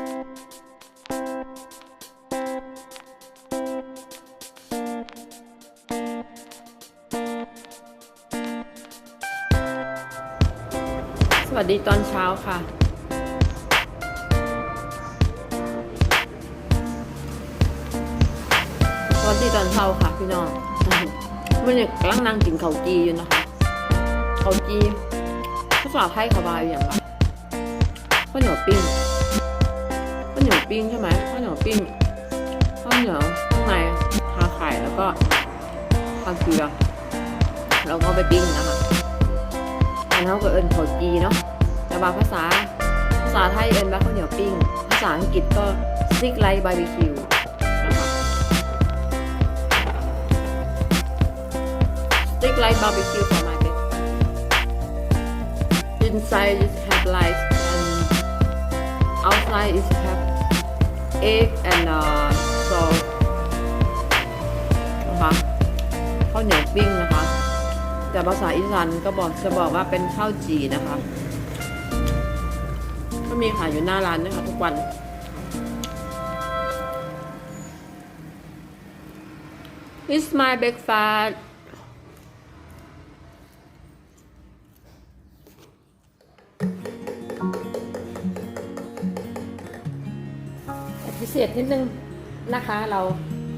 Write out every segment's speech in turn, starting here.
สวัสดีตอนเช้าค่ะ สวัสดีตอนเช้าค่ะพี่น้องมันเนี่ยกำลังนั่งกินข้าวจีอยู่นะคะข้าวจีภาษาไทยเขาบายอย่างไรข้าวเหนียวปิ้ง นียวปิ้งใช่ไหมข้าวเหนียวปิ้งข้าวเหนียวข้างในทาไข่แล้วก็ทาเกลือแล้วก็ไปปิ้งนะคะอันนั้นก็เอิญข้าจีเนาะแต่บางภาษาภาษาไทยเอิญว่าข้าวเหนียวปิ้ง ภาษาอังกฤษก็สติ๊กไลบาร์บีคิวนะคะ stick like barbecue for my bed. Inside it have light and outside it have egg and uh, salt นะคะข้าวเหนียวปิ้งนะคะ แต่ภาษาอีสานก็บอกจะบอกว่าเป็นข้าวจีนะคะ ก็มีขายอยู่หน้าร้านนะคะทุกวัน It's my breakfast เศษนิดนึงนะคะ เรา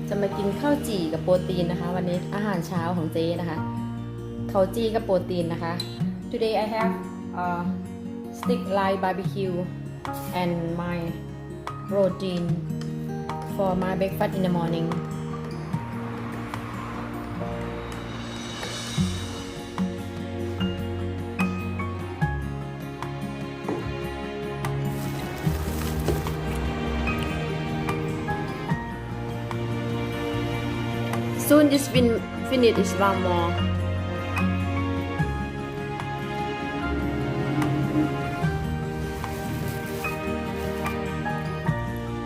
จะมากินข้าวจี่กับโปรตีนนะคะ วันนี้อาหารเช้าของเจ๊นะคะข้าวจี่กับโปรตีนนะคะ today I have uh, stick line barbecue and my protein for my breakfast in the morning soon this fin finish is one more.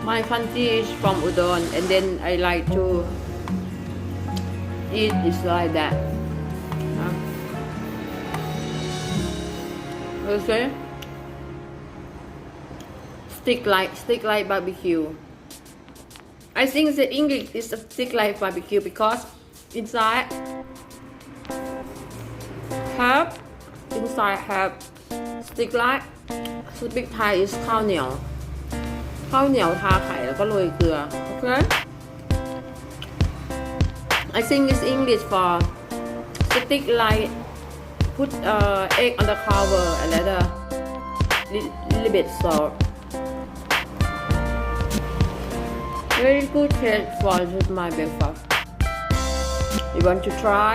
My country is from Udon and then I like to eat is like that. Huh? okay stick like stick like barbecue I think the English is a stick like barbecue because inside have inside have stick like stick Thai is ข้าวเหนียว ข้าวเหนียวทาไข่แล้วก็โรยเกลือ โอเค I think it's English for stick like put uh, egg on the cover and then a li- little bit salt very good taste for my breakfast you want to try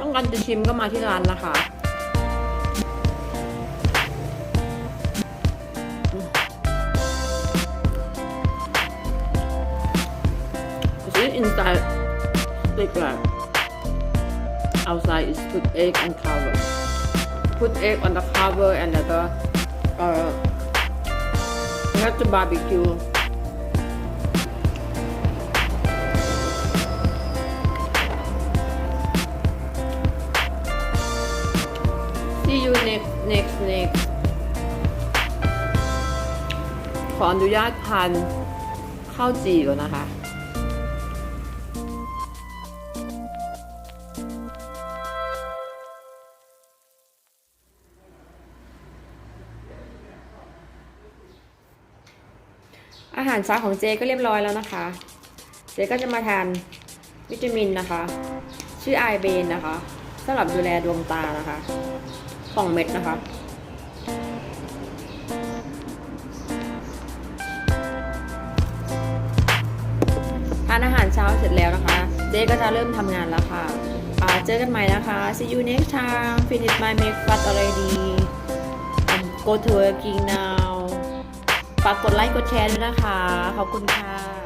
ต้องการจะชิมก็มาที่ร้านนะคะ It's inside stick like outside is put egg and cover put egg on the cover and the uh, you have to barbecue ออนุญาตทานข้าวจี่ก่อนนะคะ อาหารเช้าของเจก็เรียบร้อยแล้วนะคะ เจก็จะมาทานวิตามินนะคะ ชื่อไอเบนนะคะสำหรับดูแลดวงตานะคะสองเม็ดนะคะ ทานอาหารเช้าเสร็จแล้วนะคะ เจก็จะเริ่มทำงานแล้วค่ะอ่าเจอกันใหม่นะคะ see you next time finish my breakfast already Um, go to working now ฝากกดไลค์กดแชร์ด้วยนะคะ ขอบคุณค่ะ